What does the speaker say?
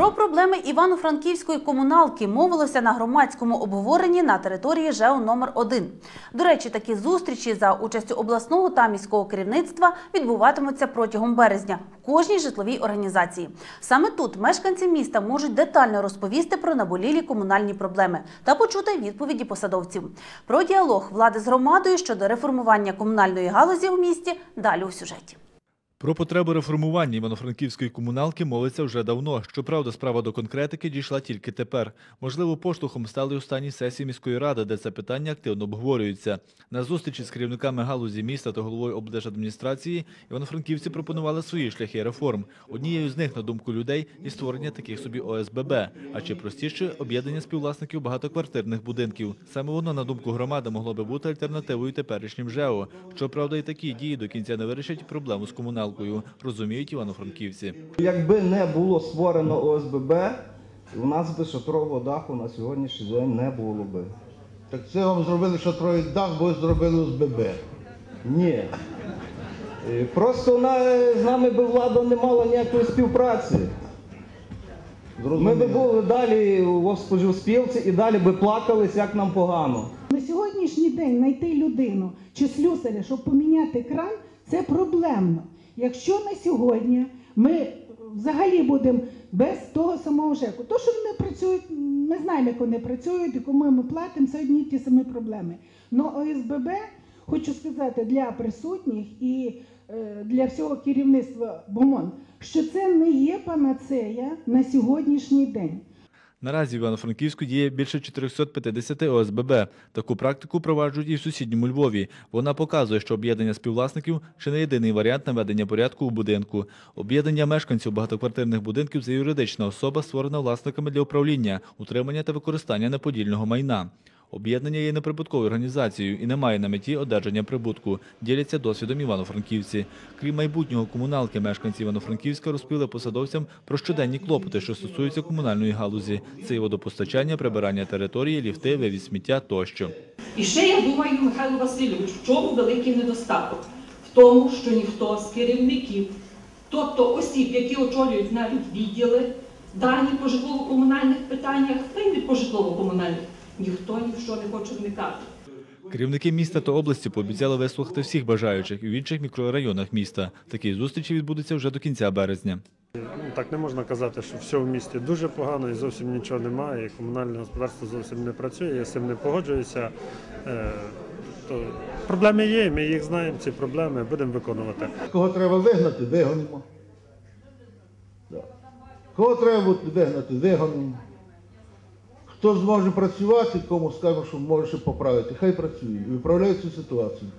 Про проблеми Івано-Франківської комуналки мовилося на громадському обговоренні на території ЖЕО номер 1 До речі, такі зустрічі за участю обласного та міського керівництва відбуватимуться протягом березня в кожній житловій організації. Саме тут мешканці міста можуть детально розповісти про наболілі комунальні проблеми та почути відповіді посадовців. Про діалог влади з громадою щодо реформування комунальної галузі у місті далі у сюжеті. Про потребу реформування івано-франківської комуналки мовиться вже давно. Щоправда, справа до конкретики дійшла тільки тепер. Можливо, поштовхом стали останні сесії міської ради, де це питання активно обговорюється. На зустрічі з керівниками галузі міста та головою облдержадміністрації івано-франківці пропонували свої шляхи реформ. Однією з них, на думку людей, і створення таких собі ОСББ, а чи простіше об'єднання співвласників багатоквартирних будинків. Саме воно, на думку громади, могло би бути альтернативою теперішнім ЖЕО. Щоправда, і такі дії до кінця не вирішать проблему з комуналкою, розуміють івано-франківці. Якби не було створено ОСББ, у нас би шатрового даху на сьогоднішній день не було би. Так це вам зробили шатровий дах, бо зробили ОСББ. Ні. Е, Просто з нами би влада не мала ніякої співпраці. Ми би були далі у споживспілці і далі би плакались, як нам погано. На сьогоднішній день знайти людину чи слюсаря, щоб поміняти кран, це проблемно. Якщо на сьогодні ми взагалі будемо без того самого ЖЕКу, то що вони працюють, ми знаємо, як вони працюють, і кому ми платимо, це одні ті самі проблеми. Но ОСББ, хочу сказати, для присутніх і е, для всього керівництва БОМОН, що це не є панацея на сьогоднішній день. Наразі в Івано-Франківську діє більше 450 ОСББ. Таку практику проваджують і в сусідньому Львові. Вона показує, що об'єднання співвласників ще не єдиний варіант наведення порядку у будинку. Об'єднання мешканців багатоквартирних будинків це юридична особа, створена власниками для управління, утримання та використання неподільного майна. Об'єднання є неприбутковою організацією і не має на меті одержання прибутку, діляться досвідом івано-франківці. Крім майбутнього комуналки, мешканці Івано-Франківська розповіли посадовцям про щоденні клопоти, що стосуються комунальної галузі. Це і водопостачання, прибирання території, ліфти, вивіз сміття тощо. І ще я думаю, Михайло Васильович, в чому великий недостаток? В тому, що ніхто з керівників, тобто осіб, які очолюють навіть відділи, дані по житлово-комунальних питаннях, та й не по житлово-комунальних, ніхто ні в що не хоче вникати. Керівники міста та області пообіцяли вислухати всіх бажаючих і в інших мікрорайонах міста. Такі зустрічі відбудуться вже до кінця березня. Ну, так не можна казати, що все в місті дуже погано і зовсім нічого немає, і комунальне господарство зовсім не працює, я з цим не погоджуюся. Е, то проблеми є, ми їх знаємо, ці проблеми будемо виконувати. Кого треба вигнати, вигонимо. Кого треба вигнати, вигонимо. Хто зможе працювати, кому скажемо, що може поправити, хай працює і виправляє цю ситуацію.